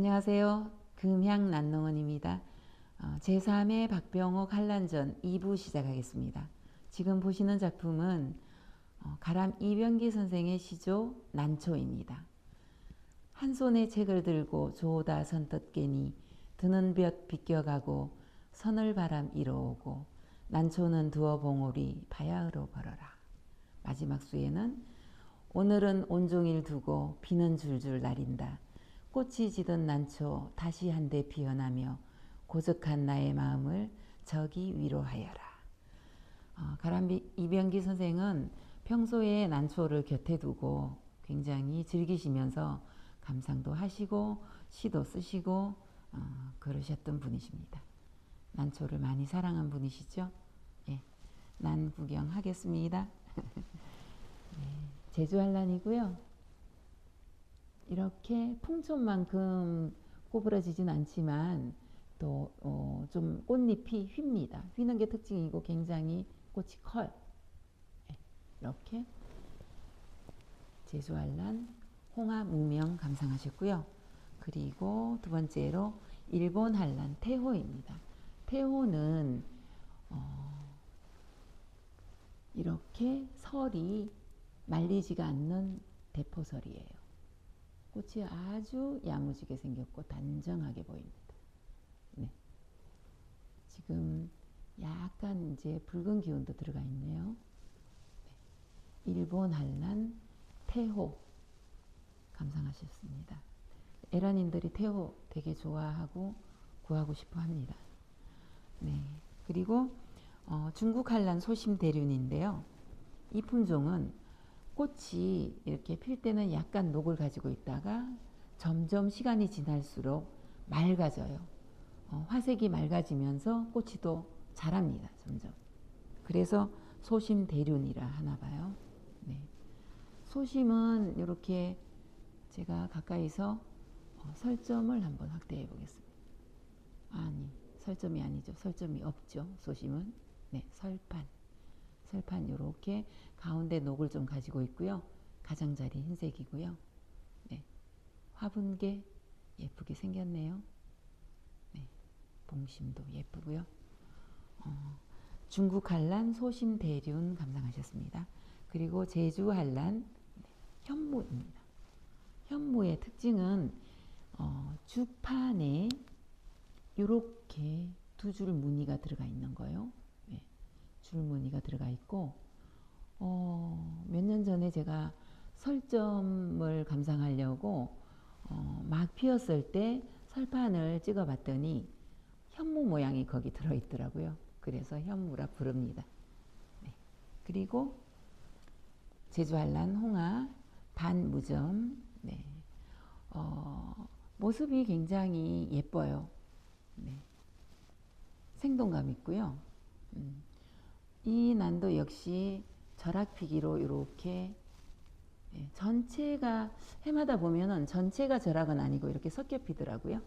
안녕하세요. 금향 난농원입니다. 어, 제3회 박병옥 한란전 2부 시작하겠습니다. 지금 보시는 작품은 어, 가람 이병기 선생의 시조 난초입니다. 한 손에 책을 들고 조다 선뜻 깨니 드는 볕 비껴가고 서늘바람 이로오고 난초는 두어 봉오리 바야흐로 벌어라. 마지막 수에는 오늘은 온종일 두고 비는 줄줄 날인다. 꽃이 지던 난초 다시 한데 피어나며 고적한 나의 마음을 저기 위로하여라. 어, 가람비 이병기 선생은 평소에 난초를 곁에 두고 굉장히 즐기시면서 감상도 하시고 시도 쓰시고 어, 그러셨던 분이십니다. 난초를 많이 사랑한 분이시죠? 예, 난 구경하겠습니다. 네, 제주 한란이고요. 이렇게 풍촌만큼 꼬부라지진 않지만 또좀 꽃잎이 휩니다. 휘는 게 특징이고 굉장히 꽃이 커요. 네, 이렇게 제주 한란 홍합 무명 감상하셨고요. 그리고 두 번째로 일본 한란 태호입니다. 태호는 어, 이렇게 설이 말리지가 않는 대포설이에요. 꽃이 아주 야무지게 생겼고 단정하게 보입니다. 네. 지금 약간 이제 붉은 기운도 들어가 있네요. 네. 일본 한란 태호 감상하셨습니다. 에란인들이 태호 되게 좋아하고 구하고 싶어 합니다. 네. 그리고 어, 중국 한란 소심 대륜인데요. 이 품종은 꽃이 이렇게 필 때는 약간 녹을 가지고 있다가 점점 시간이 지날수록 맑아져요. 어, 화색이 맑아지면서 꽃이 또 자랍니다. 점점. 그래서 소심 대륜이라 하나 봐요. 네. 소심은 이렇게 제가 가까이서 어, 설점을 한번 확대해 보겠습니다. 아니, 설점이 아니죠. 설점이 없죠. 소심은. 네, 설판. 설판 이렇게 가운데 녹을 좀 가지고 있고요. 가장자리 흰색이고요. 네, 화분계 예쁘게 생겼네요. 네, 봉심도 예쁘고요. 어, 중국 한란 소심 대륜 감상하셨습니다. 그리고 제주 한란 네, 현무입니다. 현무의 특징은 어, 주판에 이렇게 두 줄 무늬가 들어가 있는 거예요. 줄무늬가 들어가 있고 어, 몇 년 전에 제가 설점을 감상하려고 어, 막 피었을 때 설판을 찍어봤더니 현무 모양이 거기 들어있더라고요. 그래서 현무라 부릅니다. 네. 그리고 제주한란 홍화 반무점 네. 어, 모습이 굉장히 예뻐요. 네. 생동감 있고요. 음. 이 난도 역시 절악피기로 이렇게 예, 전체가 해마다 보면은 전체가 절악은 아니고 이렇게 섞여 피더라고요.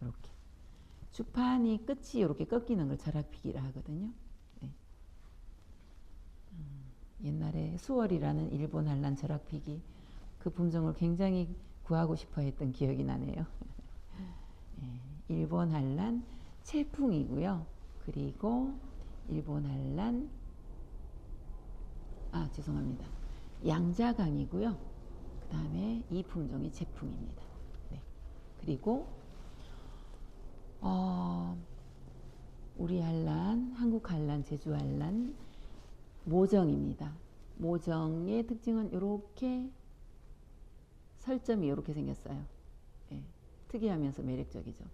이렇게 주판이 끝이 이렇게 꺾이는 걸 절악피기라 하거든요. 네. 음, 옛날에 수월이라는 일본 한란 절악피기 그 품종을 굉장히 구하고 싶어 했던 기억이 나네요. 예, 일본 한란 채풍이고요. 그리고 일본 한란 아 죄송합니다. 양자강이고요. 그 다음에 이 품종이 제품입니다. 네. 그리고 어, 우리 한란, 한국 한란, 제주 한란 모정입니다. 모정의 특징은 이렇게 설점이 이렇게 생겼어요. 네. 특이하면서 매력적이죠.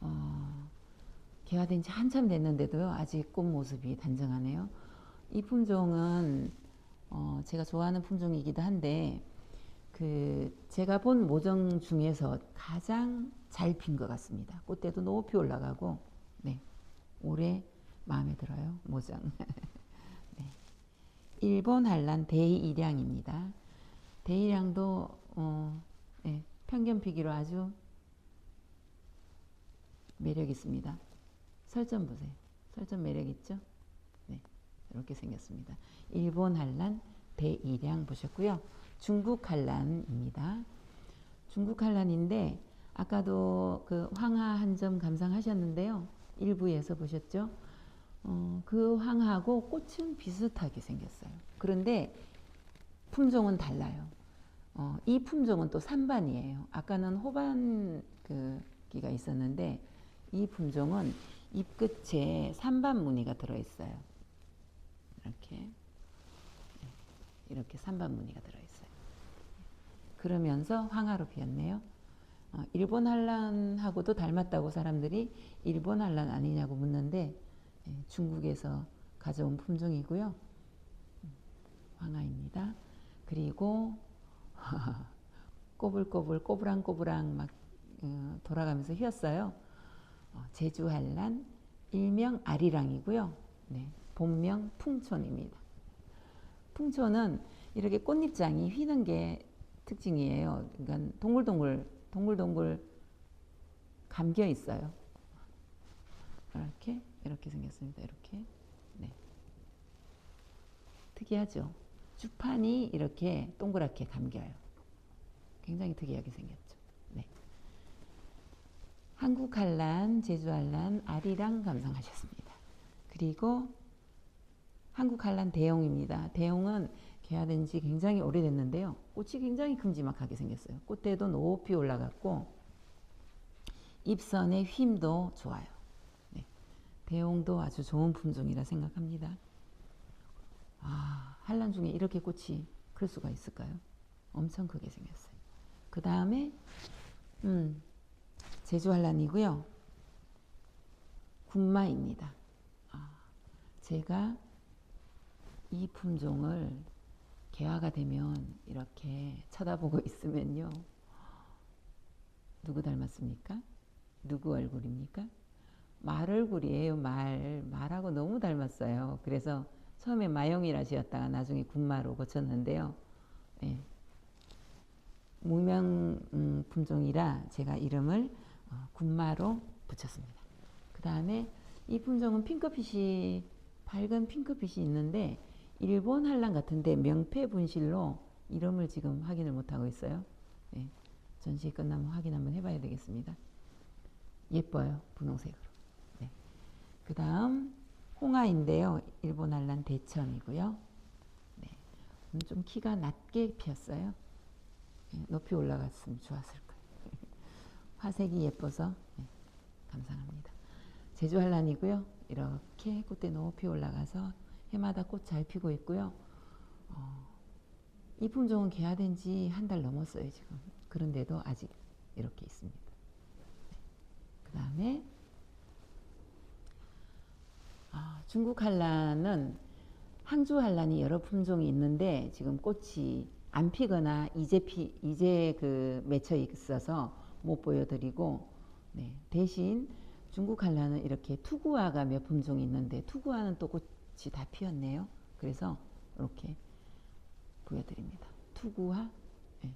어, 개화된 지 한참 됐는데도요, 아직 꽃 모습이 단정하네요. 이 품종은 어, 제가 좋아하는 품종이기도 한데, 그 제가 본 모종 중에서 가장 잘 핀 것 같습니다. 꽃대도 높이 올라가고, 네, 올해 마음에 들어요 모종. 네. 일본 한란 대일량입니다. 대일량도 어, 네, 평균 피기로 아주 매력 있습니다. 설점 보세요. 설점 매력 있죠? 네, 이렇게 생겼습니다. 일본 한란 대일양 보셨고요. 중국 한란입니다. 중국 한란인데 아까도 그 황하 한 점 감상하셨는데요. 일부에서 보셨죠? 어, 그 황하고 꽃은 비슷하게 생겼어요. 그런데 품종은 달라요. 어, 이 품종은 또 산반이에요. 아까는 호반 그 기가 있었는데 이 품종은 잎 끝에 산반 무늬가 들어 있어요. 이렇게 네, 이렇게 산반 무늬가 들어 있어요. 그러면서 황하로 피었네요. 어, 일본 한란하고도 닮았다고 사람들이 일본 한란 아니냐고 묻는데 예, 중국에서 가져온 품종이고요. 음, 황하입니다. 그리고 꼬불꼬불 꼬부랑꼬부랑 막 어, 돌아가면서 휘었어요. 어, 제주 한란 일명 아리랑이고요. 네, 본명 풍촌입니다. 풍촌은 이렇게 꽃잎장이 휘는 게 특징이에요. 그러니까 동글동글 동글동글 감겨 있어요. 이렇게 이렇게 생겼습니다. 이렇게 네. 특이하죠. 주판이 이렇게 동그랗게 감겨요. 굉장히 특이하게 생겼죠. 네. 한국 한란, 제주 한란, 아리랑 감상하셨습니다. 그리고 한국 한란 대용입니다. 대용은 개화된 지 굉장히 오래됐는데요. 꽃이 굉장히 큼지막하게 생겼어요. 꽃대도 높이 올라갔고 잎선의 휨도 좋아요. 네. 대용도 아주 좋은 품종이라 생각합니다. 아, 한란 중에 이렇게 꽃이 클 수가 있을까요? 엄청 크게 생겼어요. 그 다음에 음, 제주 한란이고요. 군마입니다. 아, 제가 이 품종을 개화가 되면 이렇게 쳐다보고 있으면요. 누구 닮았습니까? 누구 얼굴입니까? 말 얼굴이에요, 말. 말하고 너무 닮았어요. 그래서 처음에 마영이라시였다가 나중에 군마로 고쳤는데요. 예. 무명 음, 품종이라 제가 이름을 어, 군마로 붙였습니다. 그 다음에 이 품종은 핑크빛이 밝은 핑크빛이 있는데 일본 한란 같은데 명패 분실로 이름을 지금 확인을 못하고 있어요. 네. 전시 끝나면 확인 한번 해봐야 되겠습니다. 예뻐요. 분홍색으로. 네. 그 다음 홍아인데요. 일본 한란 대천이고요. 네. 좀 키가 낮게 피었어요. 네. 높이 올라갔으면 좋았을 거예요. 화색이 예뻐서 네. 감상합니다. 제주 한란이고요. 이렇게 꽃대 높이 올라가서 해마다 꽃 잘 피고 있고요. 어, 이 품종은 개화된 지 한 달 넘었어요, 지금. 그런데도 아직 이렇게 있습니다. 네. 그 다음에 아, 중국 한란은 항주 한란이 여러 품종이 있는데 지금 꽃이 안 피거나 이제 피 이제 그 맺혀 있어서 못 보여드리고 네, 대신 중국 한란은 이렇게 투구화가 몇 품종이 있는데 투구화는 또 꽃, 꽃이 다 피었네요. 그래서 이렇게 보여드립니다. 투구와 네.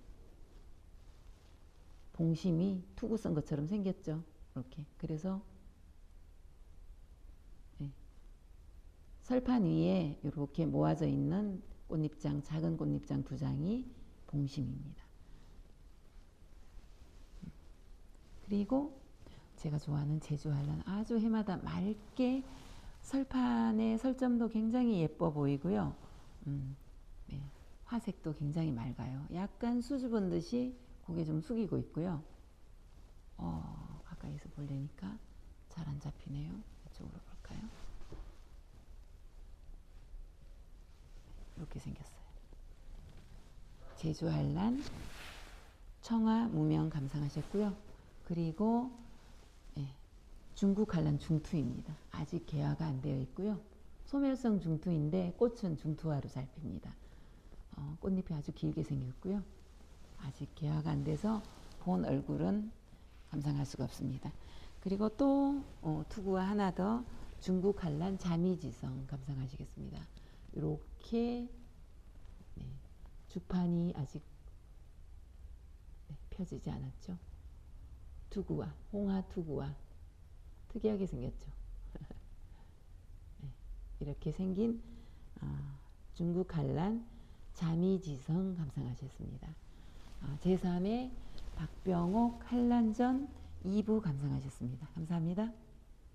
봉심이 투구 쓴 것처럼 생겼죠. 이렇게 그래서 네. 설판 위에 이렇게 모아져 있는 꽃잎장 작은 꽃잎장 두 장이 봉심입니다. 그리고 제가 좋아하는 제주 한란 아주 해마다 맑게 설판의 설점도 굉장히 예뻐 보이고요. 음, 네, 화색도 굉장히 맑아요. 약간 수줍은 듯이 고개 좀 숙이고 있고요. 어, 가까이서 보려니까 잘 안 잡히네요. 이쪽으로 볼까요? 이렇게 생겼어요. 제주 한란 청아 무명 감상하셨고요. 그리고 중국 한란 중투입니다. 아직 개화가 안 되어 있고요. 소멸성 중투인데 꽃은 중투화로 잘 핍니다. 어, 꽃잎이 아주 길게 생겼고요. 아직 개화가 안 돼서 본 얼굴은 감상할 수가 없습니다. 그리고 또 어, 투구화 하나 더 중국 한란 자미지성 감상하시겠습니다. 이렇게 네, 주판이 아직 네, 펴지지 않았죠. 투구화, 홍화 투구화 특이하게 생겼죠. 네, 이렇게 생긴 어, 중국 한란 자미지성 감상하셨습니다. 어, 제3의 박병옥 한란전 2부 감상하셨습니다. 감사합니다.